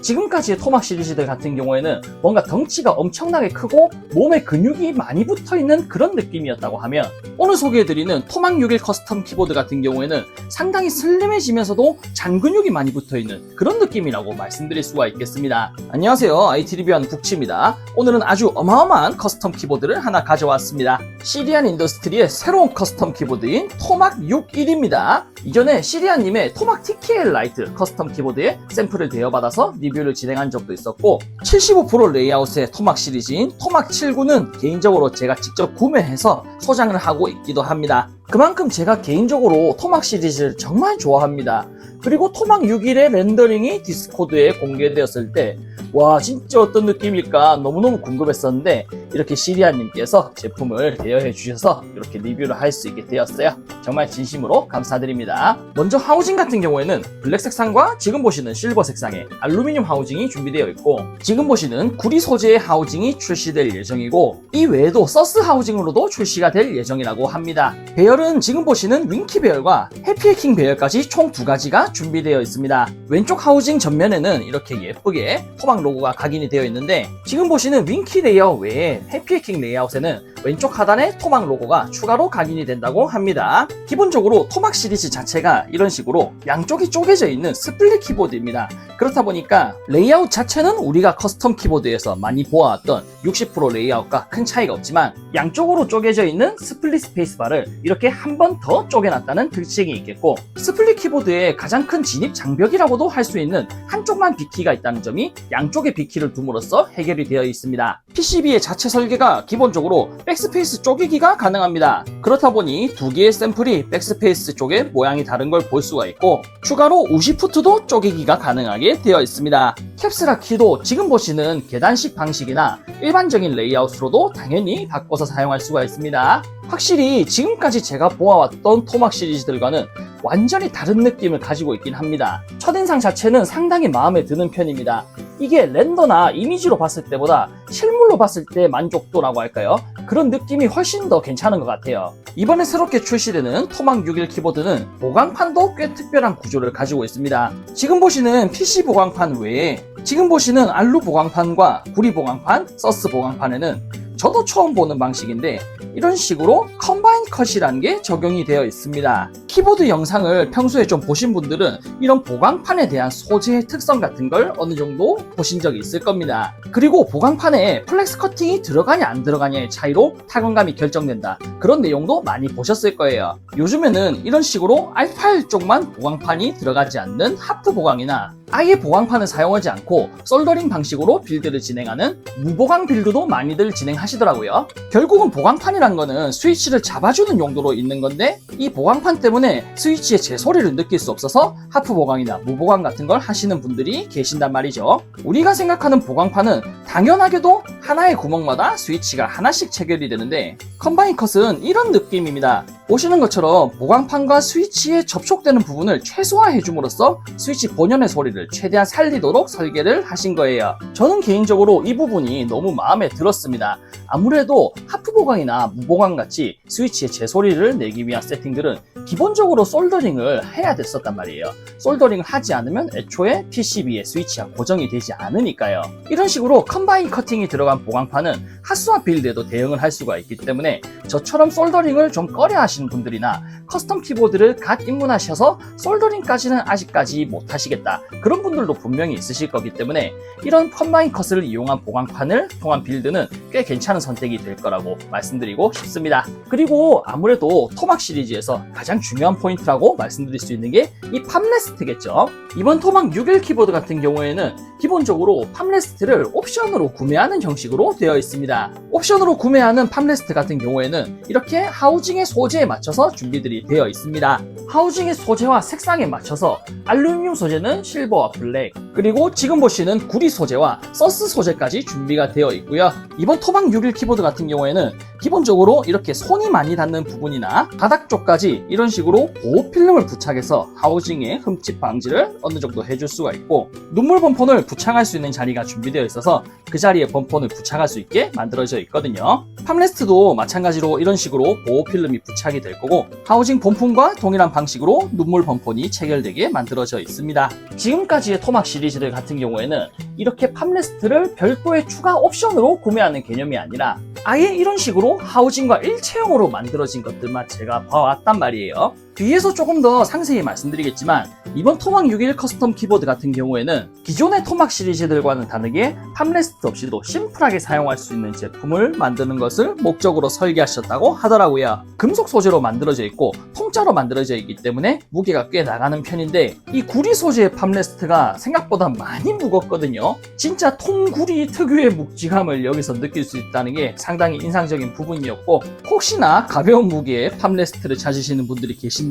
지금까지의 토막 시리즈들 같은 경우에는 뭔가 덩치가 엄청나게 크고 몸에 근육이 많이 붙어 있는 그런 느낌이었다고 하면 오늘 소개해드리는 토막 61 커스텀 키보드 같은 경우에는 상당히 슬림해지면서도 잔근육이 많이 붙어 있는 그런 느낌이라고 말씀드릴 수가 있겠습니다. 안녕하세요. IT 리뷰한 북치입니다. 오늘은 아주 어마어마한 커스텀 키보드를 하나 가져왔습니다. 시리안 인더스트리의 새로운 커스텀 키보드인 토막 61입니다. 이전에 시리안님의 토막 TKL 라이트 커스텀 키보드에 샘플을 대여받아서 리뷰를 진행한 적도 있었고 75% 레이아웃의 토막 시리즈인 토막 79는 개인적으로 제가 직접 구매해서 소장을 하고 있기도 합니다. 그만큼 제가 개인적으로 토막 시리즈를 정말 좋아합니다. 그리고 토막 6일의 렌더링이 디스코드에 공개되었을 때, 와, 진짜 어떤 느낌일까 너무너무 궁금했었는데, 이렇게 시리아님께서 제품을 대여해 주셔서 이렇게 리뷰를 할 수 있게 되었어요. 정말 진심으로 감사드립니다. 먼저 하우징 같은 경우에는 블랙 색상과 지금 보시는 실버 색상의 알루미늄 하우징이 준비되어 있고, 지금 보시는 구리 소재의 하우징이 출시될 예정이고, 이 외에도 서스 하우징으로도 출시가 될 예정이라고 합니다. 배열은 지금 보시는 윙키 배열과 해피해킹 배열까지 총 두 가지가 준비되어 있습니다. 왼쪽 하우징 전면에는 이렇게 예쁘게 토막 로고가 각인이 되어 있는데 지금 보시는 윙키 레이아웃 외에 해피해킹 레이아웃에는 왼쪽 하단에 토막 로고가 추가로 각인이 된다고 합니다. 기본적으로 토막 시리즈 자체가 이런 식으로 양쪽이 쪼개져 있는 스플릿 키보드입니다. 그렇다 보니까 레이아웃 자체는 우리가 커스텀 키보드에서 많이 보아왔던 60% 레이아웃과 큰 차이가 없지만 양쪽으로 쪼개져 있는 스플릿 스페이스바를 이렇게 한 번 더 쪼개놨다는 특징이 있겠고 스플릿 키보드의 가장 큰 진입 장벽이라고도 할 수 있는 한쪽만 비키가 있다는 점이 양 쪽에 비키를 둠으로써 해결이 되어 있습니다. PCB의 자체 설계가 기본적으로 백스페이스 쪼개기가 가능합니다. 그렇다 보니 두 개의 샘플이 백스페이스 쪽의 모양이 다른 걸 볼 수가 있고 추가로 우시푸트도 쪼개기가 가능하게 되어 있습니다. 캡스라 키도 지금 보시는 계단식 방식이나 일반적인 레이아웃으로도 당연히 바꿔서 사용할 수가 있습니다. 확실히 지금까지 제가 보아왔던 토막 시리즈들과는 완전히 다른 느낌을 가지고 있긴 합니다. 첫인상 자체는 상당히 마음에 드는 편입니다. 이게 렌더나 이미지로 봤을 때보다 실물로 봤을 때 만족도라고 할까요? 그런 느낌이 훨씬 더 괜찮은 것 같아요. 이번에 새롭게 출시되는 토막 61 키보드는 보강판도 꽤 특별한 구조를 가지고 있습니다. 지금 보시는 PC 보강판 외에 지금 보시는 알루 보강판과 구리 보강판, 서스 보강판에는 저도 처음 보는 방식인데 이런 식으로 컴바인 컷이라는 게 적용이 되어 있습니다. 키보드 영상을 평소에 좀 보신 분들은 이런 보강판에 대한 소재의 특성 같은 걸 어느 정도 보신 적이 있을 겁니다. 그리고 보강판에 플렉스 커팅이 들어가냐 안 들어가냐의 차이로 타건감이 결정된다. 그런 내용도 많이 보셨을 거예요. 요즘에는 이런 식으로 알파일 쪽만 보강판이 들어가지 않는 하프 보강이나 아예 보강판을 사용하지 않고 솔더링 방식으로 빌드를 진행하는 무보강 빌드도 많이들 진행하시더라고요. 결국은 보강판이란 거는 스위치를 잡아주는 용도로 있는 건데 이 보강판 때문에 스위치의 제 소리를 느낄 수 없어서 하프 보강이나 무보강 같은 걸 하시는 분들이 계신단 말이죠. 우리가 생각하는 보강판은 당연하게도 하나의 구멍마다 스위치가 하나씩 체결이 되는데 컴바인 컷은 이런 느낌입니다. 보시는 것처럼 보강판과 스위치에 접촉되는 부분을 최소화해 줌으로써 스위치 본연의 소리를 최대한 살리도록 설계를 하신 거예요. 저는 개인적으로 이 부분이 너무 마음에 들었습니다. 아무래도 하프 보강이나 무보강 같이 스위치의 제소리를 내기 위한 세팅들은 기본적으로 솔더링을 해야 됐었단 말이에요. 솔더링을 하지 않으면 애초에 PCB에 스위치가 고정이 되지 않으니까요. 이런 식으로 컴바인 커팅이 들어간 보강판은 하수와 빌드에도 대응을 할 수가 있기 때문에 저처럼 솔더링을 좀 꺼려 하시는 분들이나 커스텀 키보드를 갓 입문하셔서 솔더링까지는 아직까지 못 하시겠다. 그런 분들도 분명히 있으실 거기 때문에 이런 컴바인 컷을 이용한 보강판을 통한 빌드는 꽤 괜찮은 선택이 될 거라고 말씀드리고 싶습니다. 그리고 아무래도 토막 시리즈에서 가장 중요한 포인트라고 말씀드릴 수 있는 게이 팜레스트겠죠. 이번 토막 61 키보드 같은 경우에는 기본적으로 팜레스트를 옵션으로 구매하는 형식으로 되어 있습니다. 옵션으로 구매하는 팜레스트 같은 경우에는 이렇게 하우징의 소재에 맞춰서 준비들이 되어 있습니다. 하우징의 소재와 색상에 맞춰서 알루미늄 소재는 실버와 블랙, 그리고 지금 보시는 구리 소재와 서스 소재까지 준비가 되어 있고요. 이번 토막 61 키보드 같은 경우에는 기본적으로 이렇게 손이 많이 닿는 부분이나 바닥 쪽까지 이런 식으로 보호 필름을 부착해서 하우징의 흠집 방지를 어느 정도 해줄 수가 있고 눈물 범폰을 부착할 수 있는 자리가 준비되어 있어서 그 자리에 범폰을 부착할 수 있게 만들어져 있거든요. 팜레스트도 마찬가지로 이런 식으로 보호 필름이 부착이 될 거고 하우징 범폰과 동일한 방식으로 눈물 범폰이 체결되게 만들어져 있습니다. 지금까지의 토막 시리즈들 같은 경우에는 이렇게 팜레스트를 별도의 추가 옵션으로 구매하는 개념이 아니라 아예 이런 식으로 하우징과 일체형으로 만들어진 것들만 제가 봐왔단 말이에요. 뒤에서 조금 더 상세히 말씀드리겠지만 이번 토막 61 커스텀 키보드 같은 경우에는 기존의 토막 시리즈들과는 다르게 팜레스트 없이도 심플하게 사용할 수 있는 제품을 만드는 것을 목적으로 설계하셨다고 하더라고요. 금속 소재로 만들어져 있고 통짜로 만들어져 있기 때문에 무게가 꽤 나가는 편인데 이 구리 소재의 팜레스트가 생각보다 많이 무겁거든요. 진짜 통구리 특유의 묵직함을 여기서 느낄 수 있다는 게 상당히 인상적인 부분이었고 혹시나 가벼운 무게의 팜레스트를 찾으시는 분들이 계신다면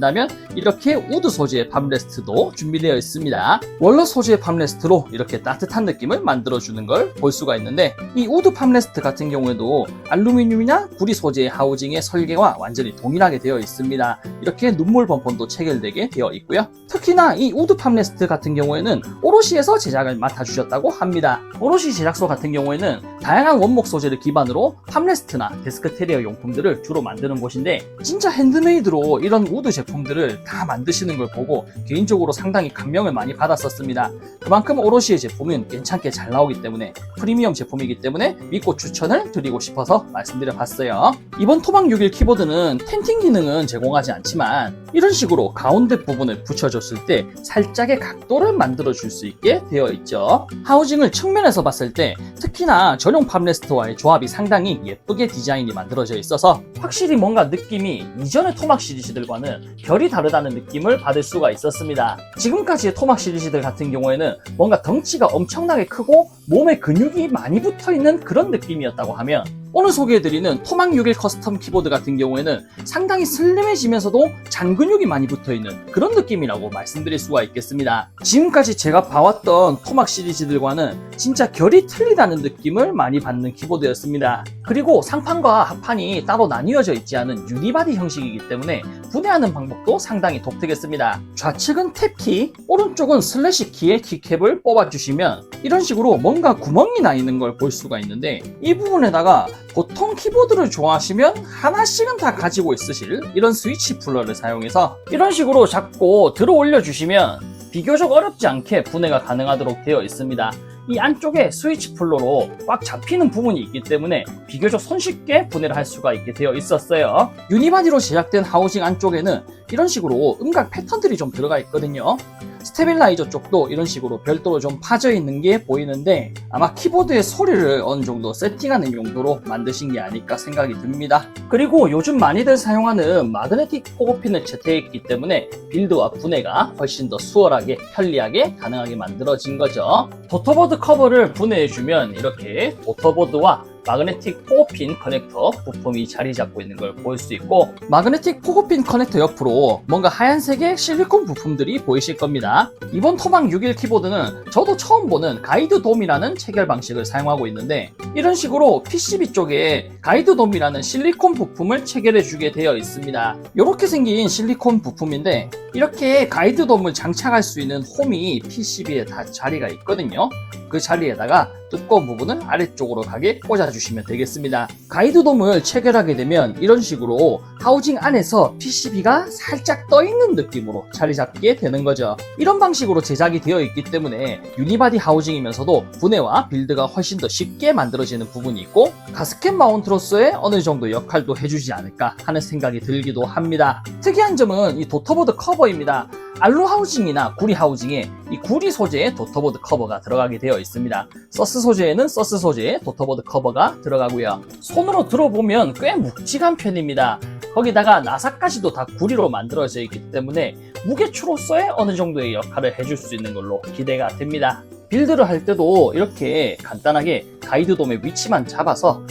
이렇게 우드 소재의 팜레스트도 준비되어 있습니다. 원로 소재의 팜레스트로 이렇게 따뜻한 느낌을 만들어주는 걸 볼 수가 있는데 이 우드 팜레스트 같은 경우에도 알루미늄이나 구리 소재의 하우징의 설계와 완전히 동일하게 되어 있습니다. 이렇게 눈물 범폰도 체결되게 되어 있고요. 특히나 이 우드 팜레스트 같은 경우에는 오로시에서 제작을 맡아주셨다고 합니다. 오로시 제작소 같은 경우에는 다양한 원목 소재를 기반으로 팜레스트나 데스크 테리어 용품들을 주로 만드는 곳인데 진짜 핸드메이드로 이런 우드 제품 들을 다 만드시는 걸 보고 개인적으로 상당히 감명을 많이 받았었습니다. 그만큼 오로시의 제품은 괜찮게 잘 나오기 때문에 프리미엄 제품이기 때문에 믿고 추천을 드리고 싶어서 말씀드려 봤어요. 이번 토막 61 키보드는 텐팅 기능은 제공하지 않지만 이런 식으로 가운데 부분을 붙여줬을 때 살짝의 각도를 만들어 줄 수 있게 되어 있죠. 하우징을 측면에서 봤을 때 특히나 전용 팜레스트와의 조합이 상당히 예쁘게 디자인이 만들어져 있어서 확실히 뭔가 느낌이 이전의 토막 시리즈들과는 결이 다르다는 느낌을 받을 수가 있었습니다. 지금까지의 토막 시리즈들 같은 경우에는 뭔가 덩치가 엄청나게 크고 몸에 근육이 많이 붙어 있는 그런 느낌이었다고 하면 오늘 소개해드리는 토막 61 커스텀 키보드 같은 경우에는 상당히 슬림해지면서도 잔근육이 많이 붙어있는 그런 느낌이라고 말씀드릴 수가 있겠습니다. 지금까지 제가 봐왔던 토막 시리즈들과는 진짜 결이 틀리다는 느낌을 많이 받는 키보드였습니다. 그리고 상판과 하판이 따로 나뉘어져 있지 않은 유니바디 형식이기 때문에 분해하는 방법도 상당히 독특했습니다. 좌측은 탭키, 오른쪽은 슬래시 키의 키캡을 뽑아주시면 이런 식으로 뭔가 구멍이 나 있는 걸 볼 수가 있는데 이 부분에다가 보통 키보드를 좋아하시면 하나씩은 다 가지고 있으실 이런 스위치 풀러를 사용해서 이런 식으로 잡고 들어 올려 주시면 비교적 어렵지 않게 분해가 가능하도록 되어 있습니다. 이 안쪽에 스위치 풀러로 꽉 잡히는 부분이 있기 때문에 비교적 손쉽게 분해를 할 수가 있게 되어 있었어요. 유니바디로 제작된 하우징 안쪽에는 이런 식으로 음각 패턴들이 좀 들어가 있거든요. 스테빌라이저 쪽도 이런 식으로 별도로 좀 파져 있는 게 보이는데 아마 키보드의 소리를 어느 정도 세팅하는 용도로 만드신 게 아닐까 생각이 듭니다. 그리고 요즘 많이들 사용하는 마그네틱 포고핀을 채택했기 때문에 빌드와 분해가 훨씬 더 수월하게 편리하게 가능하게 만들어진 거죠. 도터보드 커버를 분해해주면 이렇게 도터보드와 마그네틱 포고핀 커넥터 부품이 자리 잡고 있는 걸 볼 수 있고 마그네틱 포고핀 커넥터 옆으로 뭔가 하얀색의 실리콘 부품들이 보이실 겁니다. 이번 토막 61 키보드는 저도 처음 보는 가이드 돔이라는 체결 방식을 사용하고 있는데 이런 식으로 PCB 쪽에 가이드 돔이라는 실리콘 부품을 체결해 주게 되어 있습니다. 이렇게 생긴 실리콘 부품인데 이렇게 가이드 돔을 장착할 수 있는 홈이 PCB에 다 자리가 있거든요. 그 자리에다가 두꺼운 부분을 아래쪽으로 가게 꽂아주시면 되겠습니다. 가이드돔을 체결하게 되면 이런 식으로 하우징 안에서 PCB가 살짝 떠있는 느낌으로 자리 잡게 되는 거죠. 이런 방식으로 제작이 되어 있기 때문에 유니바디 하우징이면서도 분해와 빌드가 훨씬 더 쉽게 만들어지는 부분이 있고 가스켓 마운트로서의 어느 정도 역할도 해주지 않을까 하는 생각이 들기도 합니다. 특이한 점은 이 도터보드 커버입니다. 알루 하우징이나 구리 하우징에 이 구리 소재의 도터보드 커버가 들어가게 되어 있습니다. 서스 소재에는 서스 소재의 도터보드 커버가 들어가고요. 손으로 들어보면 꽤 묵직한 편입니다. 거기다가 나사까지도 다 구리로 만들어져 있기 때문에 무게추로서의 어느 정도의 역할을 해줄 수 있는 걸로 기대가 됩니다. 빌드를 할 때도 이렇게 간단하게 가이드 돔의 위치만 잡아서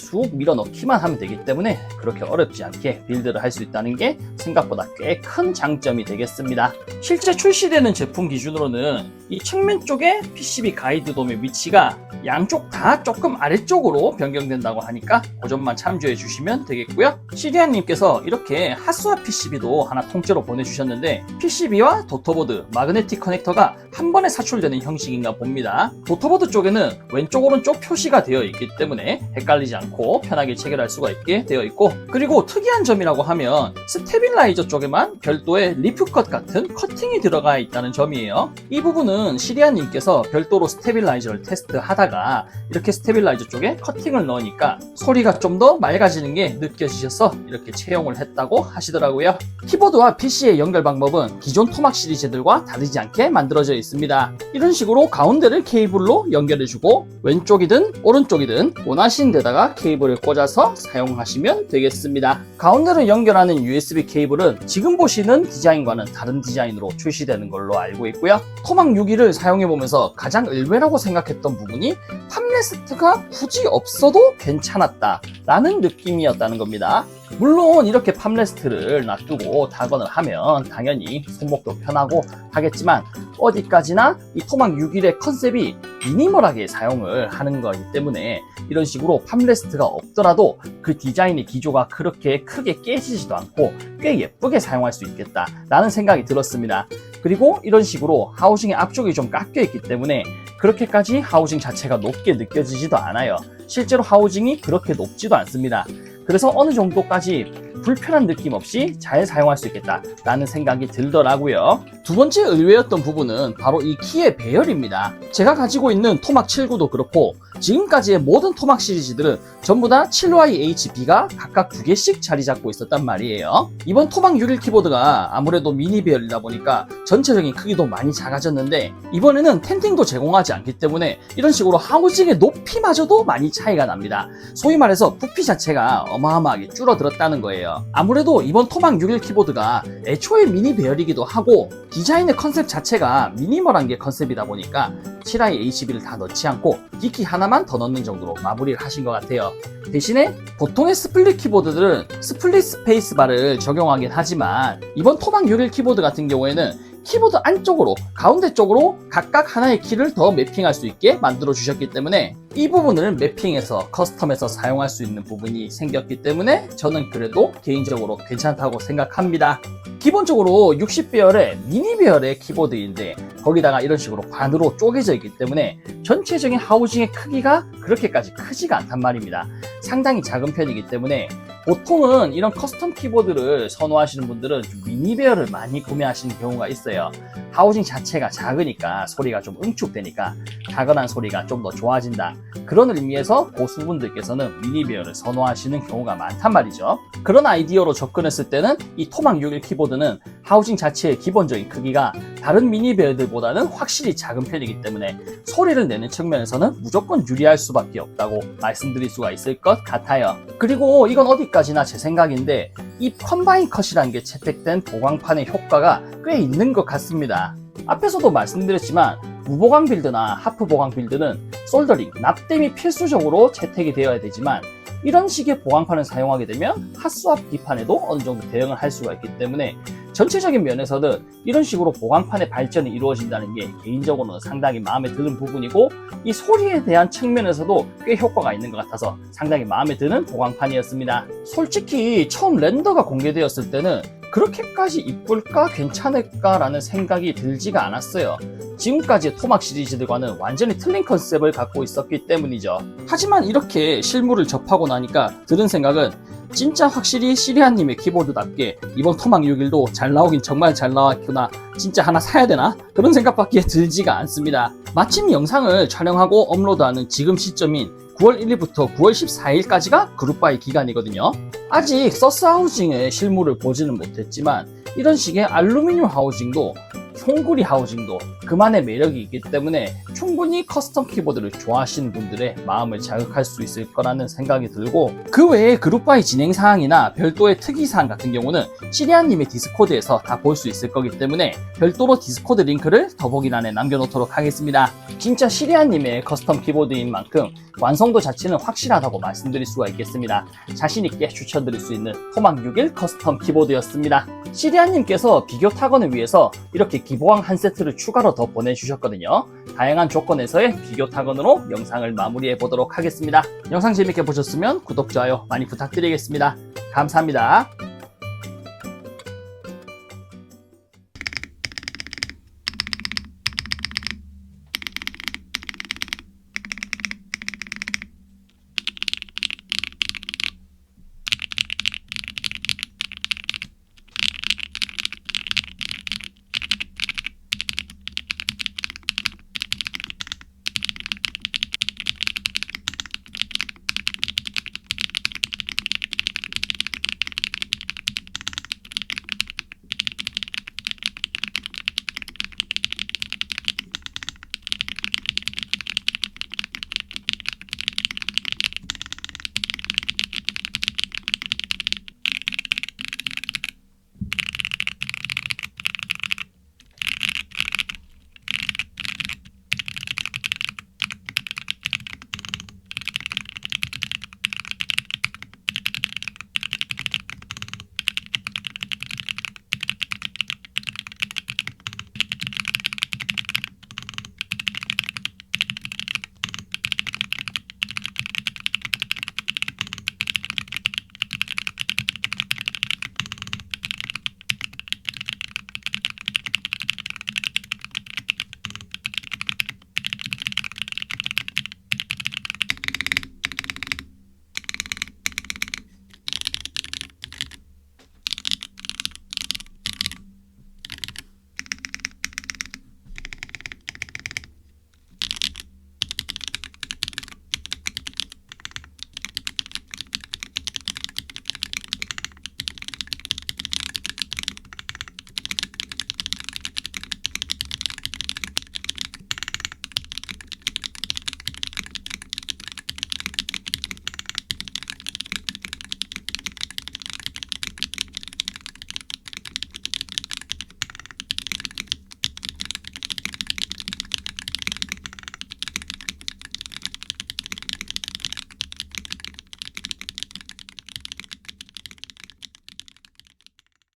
쑥 밀어넣기만 하면 되기 때문에 그렇게 어렵지 않게 빌드를 할 수 있다는 게 생각보다 꽤 큰 장점이 되겠습니다. 실제 출시되는 제품 기준으로는 이 측면 쪽에 PCB 가이드 돔의 위치가 양쪽 다 조금 아래쪽으로 변경된다고 하니까 그 점만 참조해 주시면 되겠고요. 시리안님께서 이렇게 핫스와 PCB도 하나 통째로 보내주셨는데 PCB와 도터보드, 마그네틱 커넥터가 한 번에 사출되는 형식인가 봅니다. 도터보드 쪽에는 왼쪽 오른쪽 표시가 되어 있기 때문에 헷갈리지 않고 편하게 체결할 수가 있게 되어 있고 그리고 특이한 점이라고 하면 스테빌라이저 쪽에만 별도의 리프컷 같은 커팅이 들어가 있다는 점이에요. 이 부분은 시리안님께서 별도로 스테빌라이저를 테스트하다가 이렇게 스테빌라이저 쪽에 커팅을 넣으니까 소리가 좀 더 맑아지는 게 느껴지셔서 이렇게 채용을 했다고 하시더라고요. 키보드와 PC의 연결 방법은 기존 토막 시리즈들과 다르지 않게 만들어져 있습니다. 이런 식으로 가운데를 케이블로 연결해주고 왼쪽이든 오른쪽이든 원하신 데다가 케이블을 꽂아서 사용하시면 되겠습니다. 가운데를 연결하는 USB 케이블은 지금 보시는 디자인과는 다른 디자인으로 출시되는 걸로 알고 있고요. 토막 6기를 사용해보면서 가장 의외라고 생각했던 부분이 팜레스트가 굳이 없어도 괜찮았다 라는 느낌이었다는 겁니다. 물론 이렇게 팜레스트를 놔두고 타건을 하면 당연히 손목도 편하고 하겠지만 어디까지나 이 토막 6일의 컨셉이 미니멀하게 사용을 하는 거기 때문에 이런 식으로 팜레스트가 없더라도 그 디자인의 기조가 그렇게 크게 깨지지도 않고 꽤 예쁘게 사용할 수 있겠다 라는 생각이 들었습니다. 그리고 이런 식으로 하우징의 앞쪽이 좀 깎여 있기 때문에 그렇게까지 하우징 자체가 높게 느껴지지도 않아요. 실제로 하우징이 그렇게 높지도 않습니다. 그래서 어느 정도까지 불편한 느낌 없이 잘 사용할 수 있겠다라는 생각이 들더라고요. 두 번째 의외였던 부분은 바로 이 키의 배열입니다. 제가 가지고 있는 토막 79도 그렇고 지금까지의 모든 토막 시리즈들은 전부 다 7YHB가 각각 두 개씩 자리 잡고 있었단 말이에요. 이번 토막 6일 키보드가 아무래도 미니 배열이다 보니까 전체적인 크기도 많이 작아졌는데 이번에는 텐팅도 제공하지 않기 때문에 이런 식으로 하우징의 높이마저도 많이 차이가 납니다. 소위 말해서 부피 자체가 어마어마하게 줄어들었다는 거예요. 아무래도 이번 토막 6일 키보드가 애초에 미니 배열이기도 하고 디자인의 컨셉 자체가 미니멀한 게 컨셉이다 보니까 7iHB를 다 넣지 않고 기키 하나만 더 넣는 정도로 마무리를 하신 것 같아요. 대신에 보통의 스플릿 키보드들은 스플릿 스페이스 바를 적용하긴 하지만 이번 토막 6일 키보드 같은 경우에는 키보드 안쪽으로 가운데 쪽으로 각각 하나의 키를 더 매핑할 수 있게 만들어 주셨기 때문에 이 부분을 매핑해서 커스텀해서 사용할 수 있는 부분이 생겼기 때문에 저는 그래도 개인적으로 괜찮다고 생각합니다. 기본적으로 60배열의 미니 배열의 키보드인데 거기다가 이런 식으로 반으로 쪼개져 있기 때문에 전체적인 하우징의 크기가 그렇게까지 크지가 않단 말입니다. 상당히 작은 편이기 때문에 보통은 이런 커스텀 키보드를 선호하시는 분들은 좀 미니 배열을 많이 구매하시는 경우가 있어요. 하우징 자체가 작으니까 소리가 좀 응축되니까 작은한 소리가 좀 더 좋아진다. 그런 의미에서 고수분들께서는 미니 배열을 선호하시는 경우가 많단 말이죠. 그런 아이디어로 접근했을 때는 이 토막 6일 키보드는 하우징 자체의 기본적인 크기가 다른 미니 배열들보다는 확실히 작은 편이기 때문에 소리를 내는 측면에서는 무조건 유리할 수밖에 없다고 말씀드릴 수가 있을 것 같아요. 그리고 이건 어디까지나 제 생각인데 이 컴바인 컷이라는 게 채택된 보광판의 효과가 꽤 있는 것 같습니다. 앞에서도 말씀드렸지만 무보강 빌드나 하프 보강 빌드는 솔더링, 납땜이 필수적으로 채택이 되어야 되지만 이런 식의 보강판을 사용하게 되면 핫스왑 기판에도 어느 정도 대응을 할 수가 있기 때문에 전체적인 면에서는 이런 식으로 보강판의 발전이 이루어진다는 게 개인적으로는 상당히 마음에 드는 부분이고 이 소리에 대한 측면에서도 꽤 효과가 있는 것 같아서 상당히 마음에 드는 보강판이었습니다. 솔직히 처음 렌더가 공개되었을 때는 그렇게까지 이쁠까 괜찮을까 라는 생각이 들지가 않았어요. 지금까지의 토막 시리즈들과는 완전히 틀린 컨셉을 갖고 있었기 때문이죠. 하지만 이렇게 실물을 접하고 나니까 들은 생각은 진짜 확실히 시리아님의 키보드답게 이번 토막 6일도 잘 나오긴 정말 잘 나왔구나. 진짜 하나 사야 되나? 그런 생각밖에 들지가 않습니다. 마침 영상을 촬영하고 업로드하는 지금 시점인 9월 1일부터 9월 14일까지가 그룹바이 기간이거든요. 아직 서스 하우징의 실물을 보지는 못했지만 이런 식의 알루미늄 하우징도 송구리 하우징도 그만의 매력이 있기 때문에 충분히 커스텀 키보드를 좋아하시는 분들의 마음을 자극할 수 있을 거라는 생각이 들고 그 외에 그룹바이 진행 사항이나 별도의 특이 사항 같은 경우는 시리아님의 디스코드에서 다 볼 수 있을 거기 때문에 별도로 디스코드 링크를 더보기란에 남겨놓도록 하겠습니다. 진짜 시리아님의 커스텀 키보드인 만큼 완성도 자체는 확실하다고 말씀드릴 수가 있겠습니다. 자신있게 추천드릴 수 있는 토막 6일 커스텀 키보드였습니다. 시리아님께서 비교 타건을 위해서 이렇게 기보왕 한 세트를 추가로 더 보내주셨거든요. 다양한 조건에서의 비교 타건으로 영상을 마무리해 보도록 하겠습니다. 영상 재밌게 보셨으면 구독, 좋아요 많이 부탁드리겠습니다. 감사합니다.